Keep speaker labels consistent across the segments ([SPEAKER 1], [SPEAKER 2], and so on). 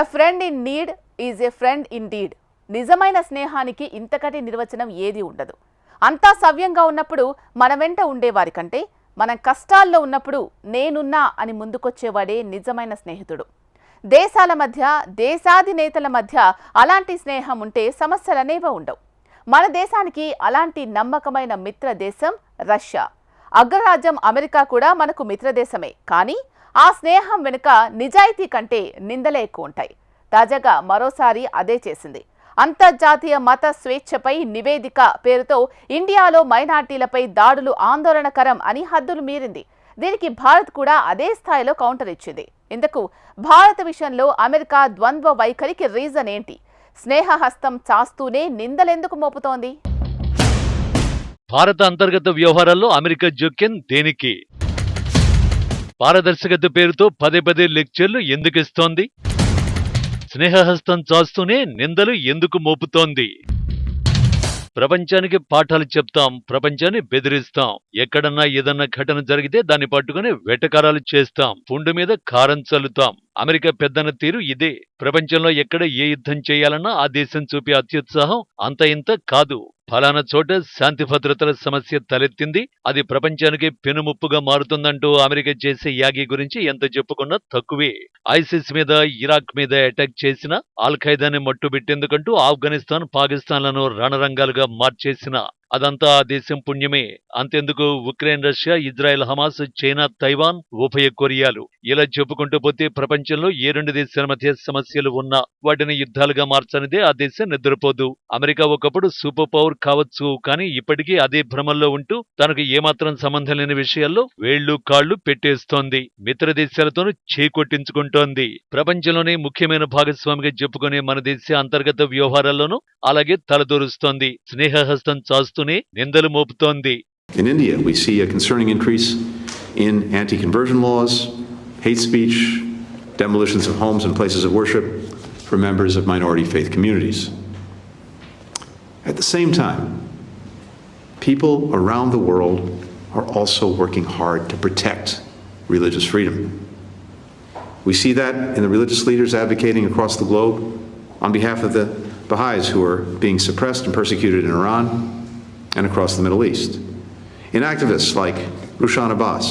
[SPEAKER 1] A friend in need is a friend in deed నిజమైన స్నేహానికి ఇంతకటి నిర్వచనం ఏది ఉండదు అంతా సవ్యంగా ఉన్నప్పుడు మన వెంట ఉండేవారి కంటే మనం కష్టాల్లో ఉన్నప్పుడు నేనున్నా అని ముందుకొచ్చేవాడే నిజమైన స్నేహితుడు దేశాల మధ్య దేశాధినేతల మధ్య అలాంటి స్నేహం ఉంటే సమస్యలనేవో ఉండవు మన దేశానికి అలాంటి నమ్మకమైన మిత్ర దేశం రష్యా అగ్రరాజ్యం అమెరికా కూడా మనకు మిత్రదేశమే కానీ ఆ స్నేహం వెనుక నిజాయితీ కంటే నిందలే ఎక్కువ ఉంటాయి తాజాగా మరోసారి అదే చేసింది అంతర్జాతీయ మత స్వేచ్ఛపై నివేదిక పేరుతో ఇండియాలో మైనార్టీలపై దాడులు ఆందోళనకరం అని హద్దులు మీరింది దీనికి భారత్ కూడా అదే స్థాయిలో కౌంటర్ ఇచ్చింది ఇందుకు భారత విషయంలో అమెరికా ద్వంద్వ వైఖరికి రీజన్ ఏంటి స్నేహహస్తం చాస్తూనే నిందలెందుకు మోపుతోంది
[SPEAKER 2] భారత అంతర్గత వ్యవహారాల్లో అమెరికా జోక్యం దేనికి పారదర్శకత పేరుతో పదే పదే లెక్చర్లు ఎందుకు ఇస్తోంది స్నేహహస్తం చాస్తూనే నిందలు ఎందుకు మోపుతోంది ప్రపంచానికి పాఠాలు చెప్తాం ప్రపంచాన్ని బెదిరిస్తాం ఎక్కడన్నా ఏదన్నా ఘటన జరిగితే దాన్ని పట్టుకుని వెటకారాలు చేస్తాం పుండు మీద కారం చల్లుతాం అమెరికా పెద్దన తీరు ఇదే ప్రపంచంలో ఎక్కడ ఏ యుద్ధం చేయాలన్నా ఆ దేశం చూపే అత్యుత్సాహం అంత ఇంత కాదు ఫలానా చోట శాంతి భద్రతల సమస్య తలెత్తింది అది ప్రపంచానికి పెనుముప్పుగా మారుతుందంటూ అమెరికా చేసే యాగి గురించి ఎంత చెప్పుకున్నా తక్కువే ఐసిస్ మీద ఇరాక్ మీద అటాక్ చేసిన అల్ మట్టుబెట్టేందుకంటూ ఆఫ్ఘనిస్తాన్ పాకిస్తాన్లను రణరంగాలుగా మార్చేసిన అదంతా ఆ దేశం పుణ్యమే అంతెందుకు Ukraine Russia Israel Hamas China Taiwan ఉభయ కొరియాలు ఇలా చెప్పుకుంటూ పోతే ప్రపంచంలో ఏ రెండు దేశాల మధ్య సమస్యలు ఉన్నా వాటిని యుద్ధాలుగా మార్చనిదే ఆ దేశం నిద్రపోదు అమెరికా ఒకప్పుడు సూపర్ పవర్ కావచ్చు కానీ ఇప్పటికీ అదే భ్రమంలో ఉంటూ తనకు ఏమాత్రం సంబంధం లేని విషయాల్లో వేళ్లు కాళ్లు పెట్టేస్తోంది మిత్ర దేశాలతోనూ చేకొట్టించుకుంటోంది ప్రపంచంలోనే ముఖ్యమైన భాగస్వామిగా చెప్పుకునే మన దేశ అంతర్గత వ్యవహారాల్లోనూ అలాగే తలదూరుస్తోంది స్నేహహస్తం చాస్తూ చేస్తూనే నిందలు మోపుతోంది
[SPEAKER 3] In India, we see a concerning increase in anti-conversion laws, hate speech, demolitions of homes and places of worship for members of minority faith communities. At the same time, people around the world are also working hard to protect religious freedom. We see that in the religious leaders advocating across the globe on behalf of the Baha'is who are being suppressed and persecuted in Iran, and across the Middle East. In activists like Rushan Abbas.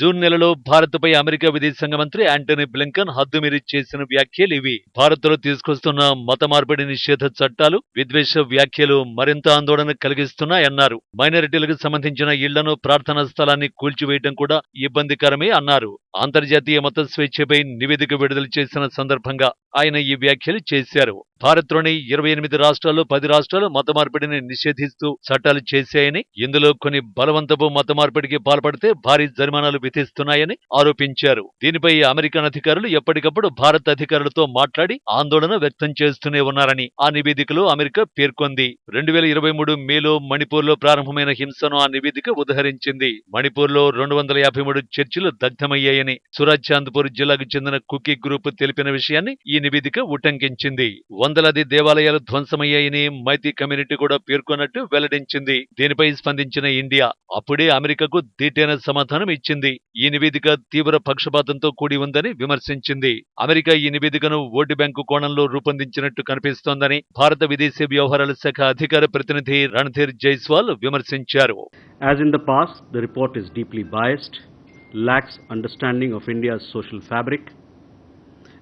[SPEAKER 4] June నెలలో భారత్పై America విదేశాంగ మంత్రి Antony Blinken హద్దుమీరి చేసిన వ్యాఖ్యలు ఇవి భారత్లో తీసుకొస్తున్న మత మార్పిడి నిషేధ చట్టాలు విద్వేష వ్యాఖ్యలు మరింత ఆందోళన కలిగిస్తున్నాయన్నారు మైనారిటీలకు సంబంధించిన ఇళ్లను ప్రార్థనా స్థలాన్ని కూల్చివేయడం కూడా ఇబ్బందికరమే అన్నారు అంతర్జాతీయ మత స్వేచ్ఛపై నివేదిక విడుదల చేసిన సందర్భంగా ఆయన ఈ వ్యాఖ్యలు చేశారు భారత్లోని ఇరవై ఎనిమిది రాష్ట్రాల్లో పది రాష్ట్రాలు మత మార్పిడిని నిషేధిస్తూ చట్టాలు చేశాయని ఇందులో కొన్ని బలవంతపు మత మార్పిడికి పాల్పడితే భారీ జరిమానాలు విధిస్తున్నాయని ఆరోపించారు దీనిపై అమెరికన్ అధికారులు ఎప్పటికప్పుడు భారత్ అధికారులతో మాట్లాడి ఆందోళన వ్యక్తం చేస్తూనే ఉన్నారని ఆ నివేదికలో అమెరికా పేర్కొంది రెండు వేల ఇరవై మూడు మేలో మణిపూర్లో ప్రారంభమైన హింసను ఆ నివేదిక ఉదహరించింది మణిపూర్లో రెండు వందల యాభై మూడు చర్చిలు దగ్ధమయ్యాయి ఉన్నాయని చాంద్పూర్ జిల్లాకు చెందిన కుకీ గ్రూప్ తెలిపిన విషయాన్ని ఈ నివేదిక ఉటంకించింది వందలాది దేవాలయాలు ధ్వంసమయ్యాయని మైతీ కమ్యూనిటీ కూడా పేర్కొన్నట్టు వెల్లడించింది దీనిపై స్పందించిన ఇండియా అప్పుడే అమెరికాకు దీటైన సమాధానం ఇచ్చింది ఈ నివేదిక తీవ్ర పక్షపాతంతో కూడి ఉందని విమర్శించింది అమెరికా ఈ నివేదికను ఓటు బ్యాంకు కోణంలో రూపొందించినట్టు కనిపిస్తోందని భారత విదేశీ వ్యవహారాల శాఖ అధికార ప్రతినిధి రణధీర్ జైస్వాల్ విమర్శించారు
[SPEAKER 5] As in the past, the report is deeply biased lacks understanding of India's social fabric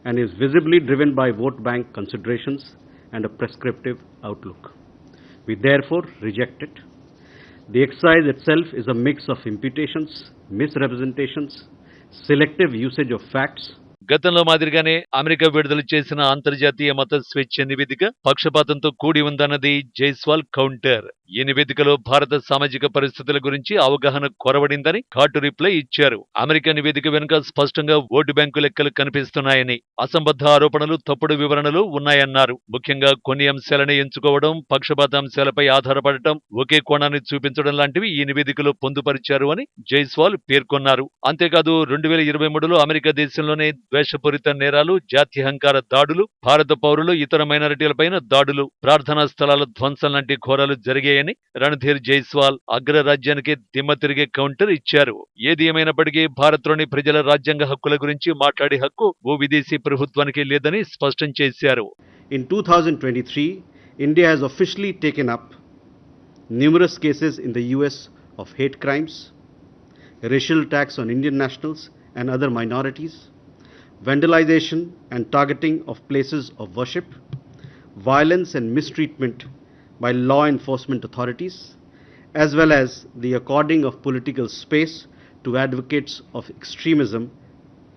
[SPEAKER 5] and is visibly driven by vote bank considerations and a prescriptive outlook. We therefore reject it. The exercise itself is a mix of imputations, misrepresentations, selective usage of facts,
[SPEAKER 4] గతంలో మాదిరిగానే America విడుదల చేసిన అంతర్జాతీయ మత స్వేచ్ఛ నివేదిక పక్షపాతంతో కూడి ఉందన్నది Jaiswal counter ఈ నివేదికలో భారత సామాజిక పరిస్థితుల గురించి అవగాహన కొరవడిందని ఘాటు రిప్లై ఇచ్చారు అమెరికా నివేదిక వెనుక స్పష్టంగా ఓటు బ్యాంకు లెక్కలు కనిపిస్తున్నాయని అసంబద్ధ ఆరోపణలు తప్పుడు వివరణలు ఉన్నాయన్నారు ముఖ్యంగా కొన్ని అంశాలను ఎంచుకోవడం పక్షపాత అంశాలపై ఆధారపడటం ఒకే కోణాన్ని చూపించడం లాంటివి ఈ నివేదికలో పొందుపరిచారు అని జైస్వాల్ పేర్కొన్నారు అంతేకాదు రెండు వేల ఇరవై మూడులో అమెరికా దేశంలోనే ద్వేషపూరిత నేరాలు జాత్యహంకార దాడులు భారత పౌరులు ఇతర మైనారిటీలపైన దాడులు ప్రార్థనా స్థలాల ధ్వంసం లాంటి ఘోరాలు జరిగాయని రణధీర్ జైస్వాల్ అగ్రరాజ్యానికి దిమ్మ తిరిగే కౌంటర్ ఇచ్చారు ఏది ఏమైనప్పటికీ భారత్లోని ప్రజల రాజ్యాంగ హక్కుల గురించి మాట్లాడే హక్కు ఓ విదేశీ ప్రభుత్వానికి లేదని స్పష్టం చేశారు
[SPEAKER 5] in two thousand twenty three India has officially taken up numerous cases in the US of hate crimes, racial attacks on Indian nationals and other minorities, vandalization and targeting of places of worship, violence and mistreatment by law enforcement authorities, as well as the according of political space to advocates of extremism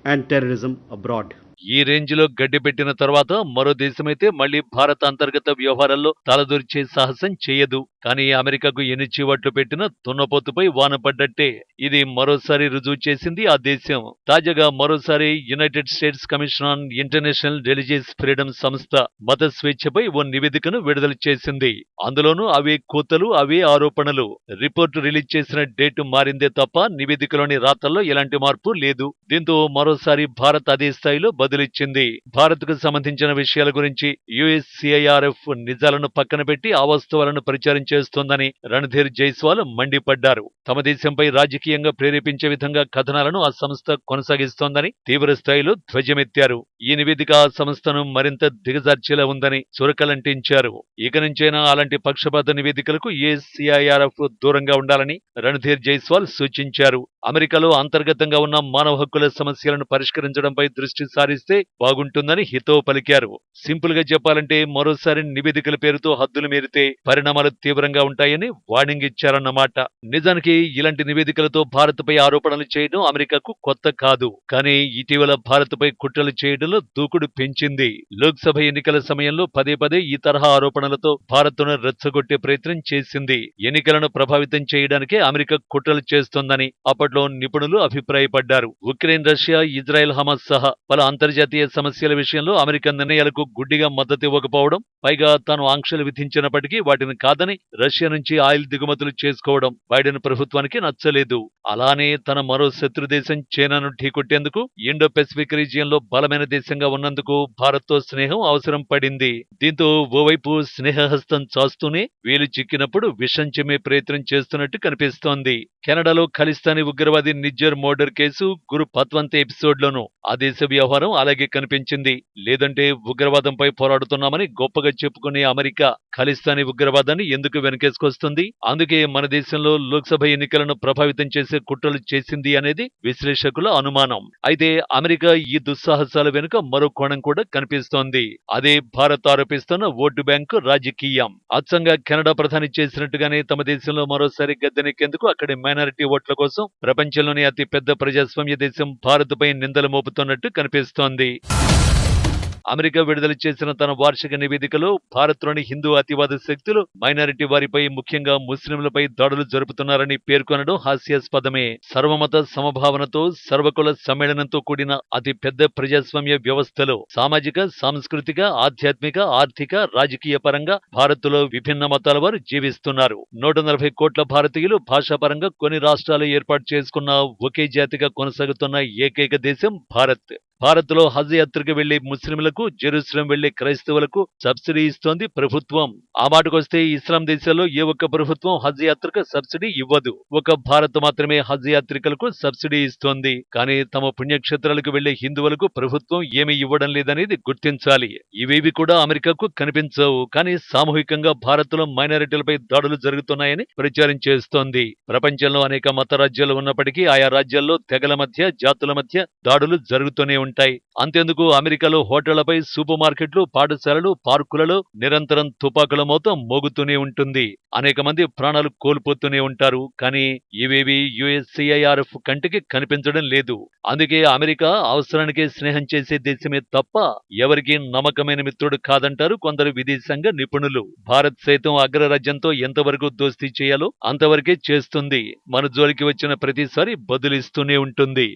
[SPEAKER 5] and terrorism abroad.
[SPEAKER 4] ఈ range లో గడ్డి పెట్టిన తర్వాత మరో దేశమైతే మళ్లీ భారత అంతర్గత వ్యవహారాల్లో తలదూర్చే సాహసం చేయదు కానీ అమెరికాకు ఎన్ని చీవట్లు పెట్టిన తున్నపోతుపై వాన పడ్డట్టే ఇది మరోసారి రుజువు చేసింది ఆ దేశం తాజాగా మరోసారి United States commission on international religious freedom సంస్థ మత స్వేచ్ఛపై ఓ నివేదికను విడుదల చేసింది అందులోనూ అవే కోతలు అవే ఆరోపణలు రిపోర్టు రిలీజ్ చేసిన డేటు మారిందే తప్ప నివేదికలోని రాతల్లో ఎలాంటి మార్పు లేదు దీంతో మరోసారి భారత్ అదే స్థాయిలో బదిలిచ్చింది భారత్ కు సంబంధించిన విషయాల గురించి యుఎస్సిఐఆర్ఎఫ్ నిజాలను పక్కన పెట్టి వస్తువులను ప్రచారం చేస్తోందని రణధీర్ జైస్వాల్ మండిపడ్డారు తమ దేశంపై రాజకీయంగా ప్రేరేపించే విధంగా కథనాలను ఆ సంస్థ కొనసాగిస్తోందని తీవ్ర స్థాయిలో ధ్వజమెత్తారు ఈ నివేదిక ఆ సంస్థను మరింత దిగజార్చేలా ఉందని చురకలంటించారు ఇక నుంచైనా అలాంటి పక్షపాత నివేదికలకు సిఐఆర్ఎఫ్ దూరంగా ఉండాలని రణధీర్ జైస్వాల్ సూచించారు అమెరికాలో అంతర్గతంగా ఉన్న మానవ హక్కుల సమస్యలను పరిష్కరించడంపై దృష్టి సారిస్తే బాగుంటుందని హితో పలికారు సింపుల్ గా చెప్పాలంటే మరోసారి నివేదికల పేరుతో హద్దులు మీరితే పరిణామాలు తీవ్రంగా ఉంటాయని వార్నింగ్ ఇచ్చారన్నమాట నిజానికి ఇలాంటి నివేదికలతో భారత్పై ఆరోపణలు చేయడం అమెరికాకు కొత్త కాదు కానీ ఇటీవల భారత్పై కుట్రలు చేయడంలో దూకుడు పెంచింది లోక్సభ ఎన్నికల సమయంలో పదే పదే ఈ తరహా ఆరోపణలతో భారత్ను రెచ్చగొట్టే ప్రయత్నం చేసింది ఎన్నికలను ప్రభావితం చేయడానికే అమెరికా కుట్రలు చేస్తోందని అప్పటి ఏర్పాట్లో నిపుణులు అభిప్రాయపడ్డారు ఉక్రెయిన్ రష్యా ఇజ్రాయెల్ హమాస్ సహా పలు అంతర్జాతీయ సమస్యల విషయంలో అమెరికా నిర్ణయాలకు గుడ్డిగా మద్దతు ఇవ్వకపోవడం పైగా తాను ఆంక్షలు విధించినప్పటికీ వాటిని కాదని రష్యా నుంచి ఆయిల్ దిగుమతులు చేసుకోవడం బైడెన్ ప్రభుత్వానికి నచ్చలేదు అలానే తన మరో శత్రు దేశం చైనాను ఢీకొట్టేందుకు ఇండో పెసిఫిక్ రీజియన్లో బలమైన దేశంగా ఉన్నందుకు భారత్తో స్నేహం అవసరం పడింది దీంతో ఓవైపు స్నేహహస్తం చాస్తూనే వీలు చిక్కినప్పుడు విషం చెమ్మే ప్రయత్నం చేస్తున్నట్టు కనిపిస్తోంది కెనడాలో ఖలిస్తానీ ఉగ్ర ఉగ్రవాది నిజ్జర్ మోర్డర్ కేసు గురు పత్వంత్ ఎపిసోడ్లోనూ ఆ దేశ వ్యవహారం అలాగే కనిపించింది లేదంటే ఉగ్రవాదంపై పోరాడుతున్నామని గొప్పగా చెప్పుకునే అమెరికా ఖలిస్తానీ ఉగ్రవాదాన్ని ఎందుకు వెనకేసుకొస్తుంది అందుకే మన దేశంలో లోక్సభ ఎన్నికలను ప్రభావితం చేసే కుట్రలు చేసింది అనేది విశ్లేషకుల అనుమానం అయితే అమెరికా ఈ దుస్సాహసాల వెనుక మరో కోణం కూడా కనిపిస్తోంది అదే భారత్ ఆరోపిస్తున్న ఓటు బ్యాంకు రాజకీయం అచ్చంగా కెనడా ప్రధాని చేసినట్టుగానే తమ దేశంలో మరోసారి గద్దెనెక్కేందుకు అక్కడి మైనారిటీ ఓట్ల కోసం ప్రపంచంలోనే అతిపెద్ద ప్రజాస్వామ్య దేశం భారత్పై నిందలు మోపుతున్నట్టు కనిపిస్తోంది అమెరికా విడుదల చేసిన తన వార్షిక నివేదికలో భారత్లోని హిందూ అతివాద శక్తులు మైనారిటీ వారిపై ముఖ్యంగా ముస్లింలపై దాడులు జరుపుతున్నారని పేర్కొనడం హాస్యాస్పదమే సర్వమత సమభావనతో సర్వకుల సమ్మేళనంతో కూడిన అతి పెద్ద ప్రజాస్వామ్య వ్యవస్థలో సామాజిక సాంస్కృతిక ఆధ్యాత్మిక ఆర్థిక రాజకీయ పరంగా భారత్లో విభిన్న మతాల వారు జీవిస్తున్నారు నూట నలభై కోట్ల భారతీయులు భాషాపరంగా కొన్ని రాష్ట్రాలు ఏర్పాటు చేసుకున్న ఒకే జాతిగా కొనసాగుతున్న ఏకైక దేశం భారత్ భారత్ లో హజ్ యాత్రకు వెళ్లి ముస్లింలకు జెరూసలం వెళ్లి క్రైస్తవులకు సబ్సిడీ ఇస్తోంది ప్రభుత్వం ఆ మాటకొస్తే ఇస్లాం దేశాల్లో ఏ ఒక్క ప్రభుత్వం హజ్ యాత్రకు సబ్సిడీ ఇవ్వదు ఒక భారత్ మాత్రమే హజ్ యాత్రికులకు సబ్సిడీ ఇస్తోంది కానీ తమ పుణ్యక్షేత్రాలకు వెళ్లే హిందువులకు ప్రభుత్వం ఏమీ ఇవ్వడం లేదనేది గుర్తించాలి ఇవేవి కూడా అమెరికాకు కనిపించవు కానీ సామూహికంగా భారత్ లో మైనారిటీలపై దాడులు జరుగుతున్నాయని ప్రచారం చేస్తోంది ప్రపంచంలో అనేక మత రాజ్యాలు ఉన్నప్పటికీ ఆయా రాజ్యాల్లో తెగల మధ్య జాతుల మధ్య దాడులు జరుగుతూనే ఉంటాయి ఉంటాయి అంతేందుకు అమెరికాలో హోటళ్లపై సూపర్ మార్కెట్లు పాఠశాలలు పార్కులలో నిరంతరం తుపాకుల మోతం మోగుతూనే ఉంటుంది అనేక మంది ప్రాణాలు కోల్పోతూనే ఉంటారు కానీ ఇవేవి యుఎస్సిఐఆర్ఎఫ్ కంటికి కనిపించడం లేదు అందుకే అమెరికా అవసరానికే స్నేహం చేసే దేశమే తప్ప ఎవరికీ నమ్మకమైన మిత్రుడు కాదంటారు కొందరు విదేశాంగ నిపుణులు భారత్ సైతం అగ్రరాజ్యంతో ఎంతవరకు దోస్తీ చేయాలో అంతవరకే చేస్తుంది మన జోలికి వచ్చిన ప్రతిసారి బదులిస్తూనే ఉంటుంది